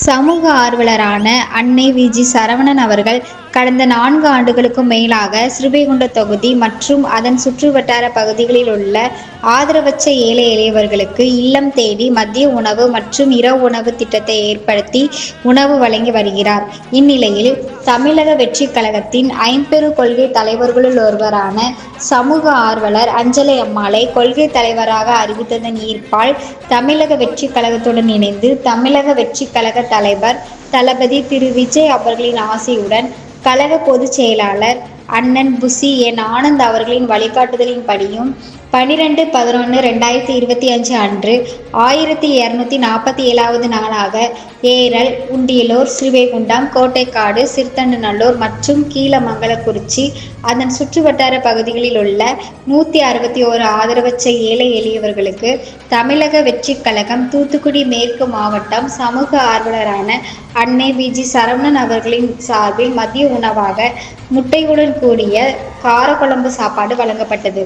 சமூக ஆர்வலரான அன்னை விஜி சரவணன் அவர்கள் கடந்த நான்கு ஆண்டுகளுக்கும் மேலாக ஸ்ரீபைகுண்ட தொகுதி மற்றும் அதன் சுற்றுவட்டார பகுதிகளில் உள்ள ஆதரவற்ற ஏழை எளியவர்களுக்கு இல்லம் தேடி மதிய உணவு மற்றும் இரவு உணவு திட்டத்தை ஏற்படுத்தி உணவு வழங்கி வருகிறார். இந்நிலையில் தமிழக வெற்றி கழகத்தின் ஐம்பெரு கொள்கை தலைவர்களுள் ஒருவரான சமூக ஆர்வலர் அஞ்சலை அம்மாளை கொள்கை தலைவராக அறிவித்ததன் ஈர்ப்பால் தமிழக வெற்றி கழகத்துடன் இணைந்து தமிழக வெற்றி கழக தலைவர் தளபதி திரு. விஜய் அவர்களின் ஆசையுடன் கழக பொதுச் செயலாளர் அண்ணன் புசி என். ஆனந்த் அவர்களின் வழிகாட்டுதலின்படியும் பனிரெண்டு பதினொன்று ரெண்டாயிரத்தி இருபத்தி அஞ்சு அன்று ஆயிரத்தி இரநூத்தி நாற்பத்தி ஏழாவது நாளாக ஏரல், உண்டியலூர், ஸ்ரீவைகுண்டம், கோட்டைக்காடு, சிறுத்தண்டநல்லூர் மற்றும் கீழமங்கலக்குறிச்சி அதன் சுற்றுவட்டார பகுதிகளில் உள்ள நூற்றி அறுபத்தி ஓரு ஆதரவற்ற ஏழை எளியவர்களுக்கு தமிழக வெற்றிக் கழகம் தூத்துக்குடி மேற்கு மாவட்டம் சமூக ஆர்வலரான அன்னை விஜி சரவணன் அவர்களின் சார்பில் மதிய உணவாக முட்டையுடன் கூடிய காரக்குழம்பு சாப்பாடு வழங்கப்பட்டது.